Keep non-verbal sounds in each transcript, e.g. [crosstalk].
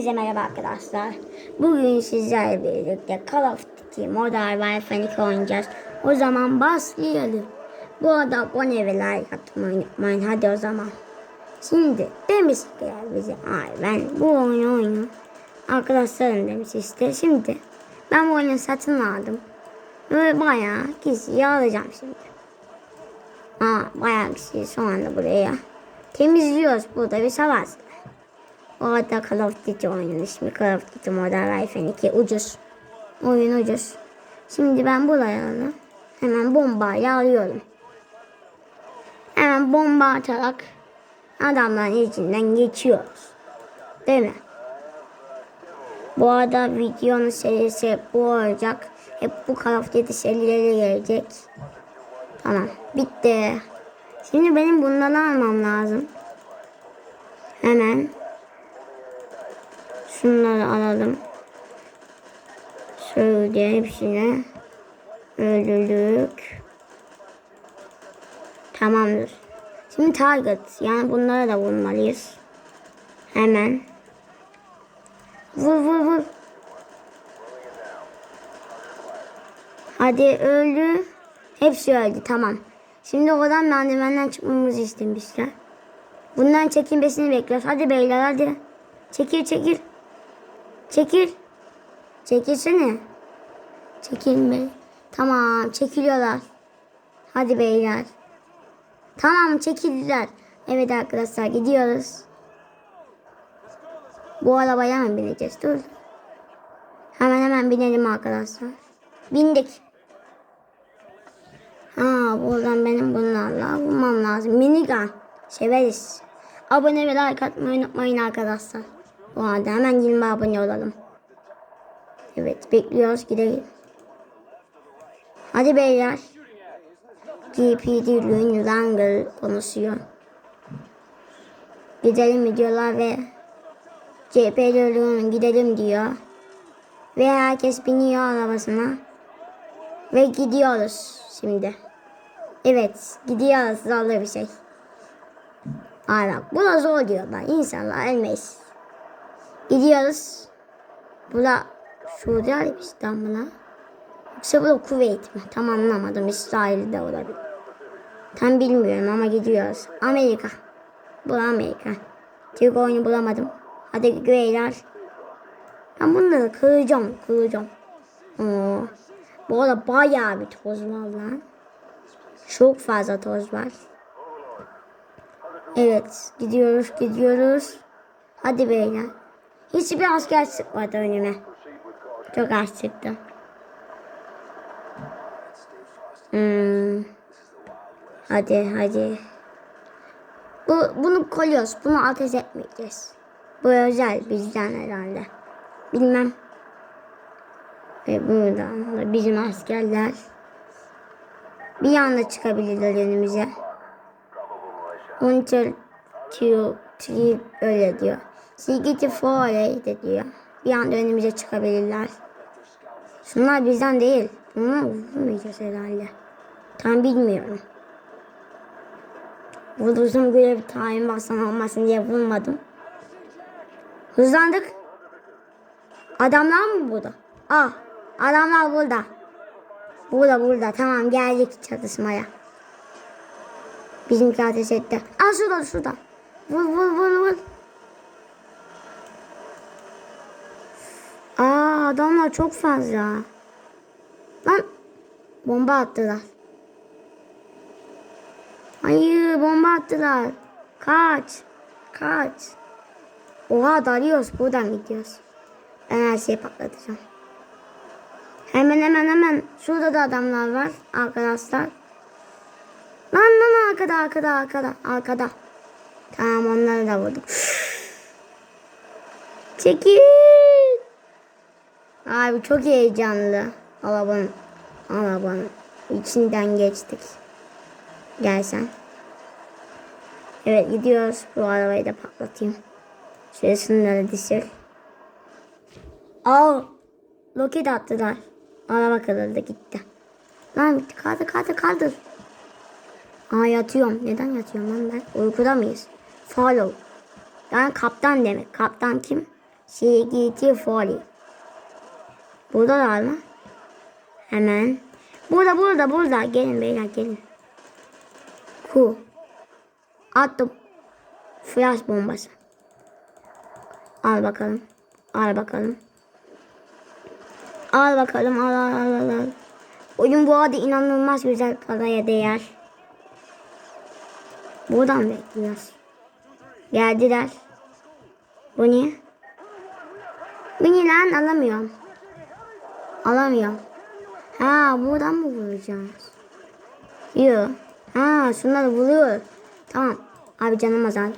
Herkese merhaba arkadaşlar. Bugün sizlerle birlikte Call of Duty Modern Warfare 2 oynayacağız. O zaman başlayalım. Bu arada abone ve like atmayı unutmayın. Hadi o zaman. Şimdi demiş ki ya bize ay ben bu oyunu oynuyorum. Arkadaşlarım demiş işte. Şimdi ben bu oyunu satın aldım. Ve bayağı kişiyi alacağım şimdi. Aa, bayağı kişiyi şu anda buraya temizliyoruz. Burada bir savaş. O arada Call of Duty oyunun ismi Call of Duty Modern Warfare 2 ucuz. Oyun ucuz. Şimdi ben buraya hemen bombayla alıyorum. Hemen bomba atarak adamların içinden geçiyoruz. Değil mi? Bu arada videonun serisi bu olacak. Hep bu Call of Duty serileri gelecek. Tamam. Bitti. Şimdi benim bundan almam lazım. Hemen. Şunları alalım. Şöyle hepsini öldürdük. Tamamdır. Şimdi target. Yani bunlara da vurmalıyız. Hemen. Vur vur vur. Hadi öldü. Hepsi öldü tamam. Şimdi oradan merdivenden çıkmamızı istemişler. Bundan çekinmesini bekliyoruz. Hadi beyler hadi. Çekil çekil. Çekil. Çekilsene. Çekilme. Tamam çekiliyorlar. Hadi beyler. Tamam çekildiler. Evet arkadaşlar gidiyoruz. Bu arabaya mı bineceğiz? Dur. Hemen hemen binelim arkadaşlar. Bindik. Ha buradan benim bunlarla bulmam lazım. Minigun. Severiz. Abone ve like atmayı unutmayın arkadaşlar. Bu arada hemen 20 abone olalım. Evet bekliyoruz gidelim. Hadi beyler. GPD Lün Langer konuşuyor. Gidelim mi diyorlar ve CPD Lün gidelim diyor. Ve herkes biniyor arabasına. Ve gidiyoruz şimdi. Evet gidiyoruz zorlu bir şey. Aa bak bu da zor diyorlar. İnsanlar ölmeyiz. Gidiyoruz. Bu da Suudi Arabistan mı? Yoksa bu da Kuveyt mi? Tam anlamadım. İsrail'de olabilir. Tam bilmiyorum ama gidiyoruz. Amerika. Bu da Amerika. Türk oyunu bulamadım. Hadi güveyler. Ben bunları kıracağım. Kıracağım. Oo. Bu arada bayağı bir toz var lan. Çok fazla toz var. Evet gidiyoruz gidiyoruz. Hadi beyler. Hiçbir asker çıkmadı önüme. Çok az çıktı. Hmm. Hadi hadi. Bu, bunu koyuyoruz. Bunu ateş etmeyeceğiz. Bu özel bizden herhalde. Bilmem. Ve buradan da bizim askerler bir anda çıkabilirler önümüze. To trip öyle diyor. Sigiti Foray de diyor. Bir anda önümüze çıkabilirler. Şunlar bizden değil. Bunlar vurmayacağız herhalde. Tam bilmiyorum. Vurursam göre bir tayin baksan olmasın diye vurmadım. Hızlandık. Adamlar mı burada? Ah adamlar burada. Burada burada tamam geldik çatışmaya. Bizimki ateş etti. Aa şurada şurada. Vur vur vur vur. Aa adamlar çok fazla. Lan bomba attılar. Hayır bomba attılar. Kaç. Kaç. Oha dalıyoruz buradan gidiyoruz. Ben her şeyi patlatacağım. Hemen hemen hemen şurada da adamlar var arkadaşlar. Lan lan arkada arkada arkada arkada. Tamam onları da vurduk. Çekil. Abi çok heyecanlı. Arabanın. Arabanın. içinden geçtik. Gel sen. Evet gidiyoruz. Bu arabayı da patlatayım. Şöyle şunları düşür. Aa, roket attılar. Araba kırıldı gitti. Lan bitti kaldır kaldır kaldır. Aa yatıyorum. Neden yatıyorum lan ben? Uykuda mıyız? Follow. Yani kaptan demek. Kaptan kim? CGT Foley. Burada var mı? Hemen. Burada burada burada. Gelin beyler gelin. Ku. Attım. Flash bombası. Al bakalım. Al bakalım. Al bakalım. Al al al al. al. Oyun bu arada inanılmaz güzel paraya değer. Buradan bekliyoruz. Geldiler. Bu ne? Ne lan alamıyorum. Alamıyorum. Ha buradan mı vuracağız? Yok. Ha şunları vuruyor. Tamam. Abi canım azaldı.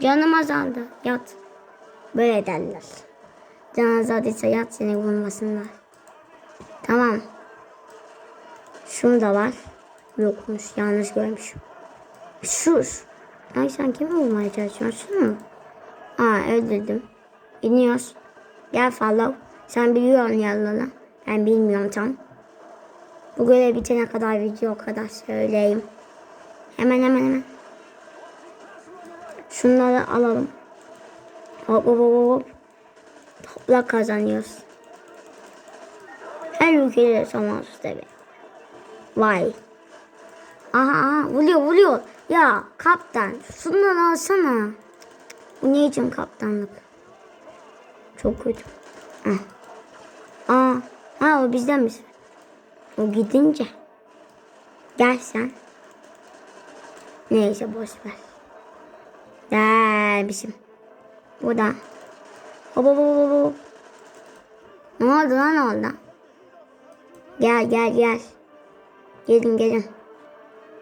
Canım azaldı. Yat. Böyle derler. Can azaldıysa yat seni vurmasınlar. Tamam. Şunu da var. Yokmuş. Yanlış görmüşüm. Şu. Ay sen kimi vurmaya çalışıyorsun? Aa öldürdüm. İniyoruz. Gel follow. Sen biliyorsun yalanı. Ben bilmiyorum tam. Bu görev bitene kadar video kadar söyleyeyim. Hemen hemen hemen. Şunları alalım. Hop hop hop hop. Topla kazanıyoruz. Her ülkede sonsuz tabi. Vay. Aha, aha vuruyor vuruyor. Ya kaptan şunları alsana. Bu ne için kaptanlık? Çok kötü. Ah. Aa, ha o bizden misin? O gidince. Gel sen. Neyse boş ver. Dermişim. Bu da. Hop hop hop hop. Ne oldu lan orada? Gel gel gel. Gelin gelin.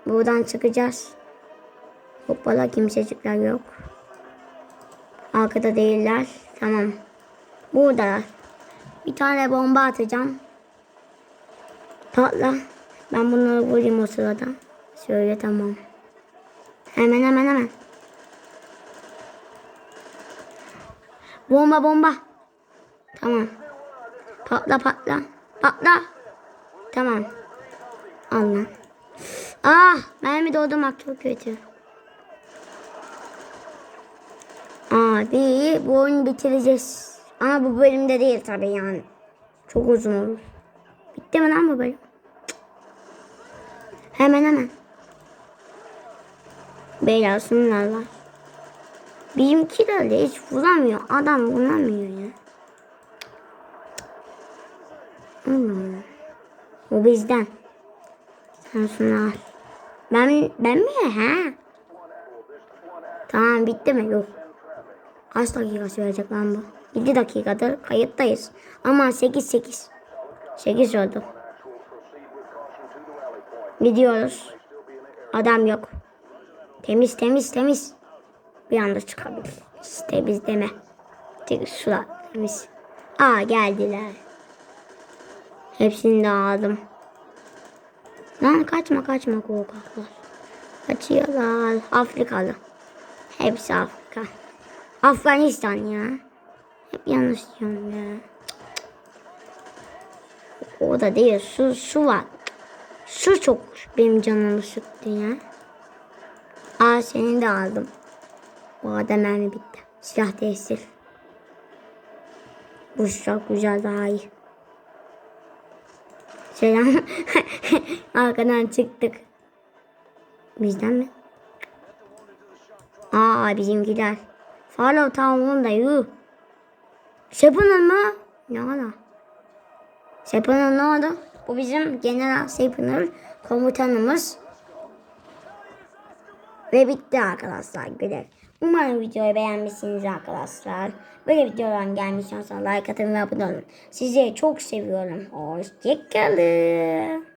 Buradan çıkacağız. Hoppala kimsecikler yok. Arkada değiller. Tamam. Burada. Bir tane bomba atacağım. Patla. Ben bunları vurayım o sırada. Şöyle tamam. Hemen hemen hemen. Bomba bomba. Tamam. Patla patla. Patla. Tamam. Al lan. Ah mermi doldurmak çok kötü. Abi bu oyunu bitireceğiz. Ama bu bölümde değil tabii yani. Çok uzun olur. Bitti mi lan bu bölüm? Cık. Hemen hemen. Beyler şunlar var. Bizimkiler de hiç vuramıyor. Adam vuramıyor ya. Hmm. O bizden. Sen şunu al. Ben, ben mi? Ha? Tamam bitti mi? Yok. Kaç dakika sürecek lan bu? 7 dakikadır kayıttayız. Ama 8 8. 8 oldu. Gidiyoruz. Adam yok. Temiz temiz temiz. Bir anda çıkabilir. Temiz deme. Tek sular temiz. Aa geldiler. Hepsini de aldım. Lan kaçma kaçma korkaklar. Kaçıyorlar. Afrikalı. Hepsi Afrika. Afganistan ya. Hep yanlış diyorum ya. O da değil. Su, su var. Su çok benim canımı sıktı ya. Aa seni de aldım. Bu arada mermi bitti. Silah değiştir. Bu çok güzel daha iyi. Selam. [laughs] Arkadan çıktık. Bizden mi? Aa bizimkiler. Follow Town'un da yuh. Sepun'un mu? Ne oldu? Sepun'un ne oldu? Bu bizim General Sepun'un komutanımız. Ve bitti arkadaşlar görev. Umarım videoyu beğenmişsiniz arkadaşlar. Böyle videoların gelmişken sonra like atın ve abone olun. Sizi çok seviyorum. Hoşçakalın.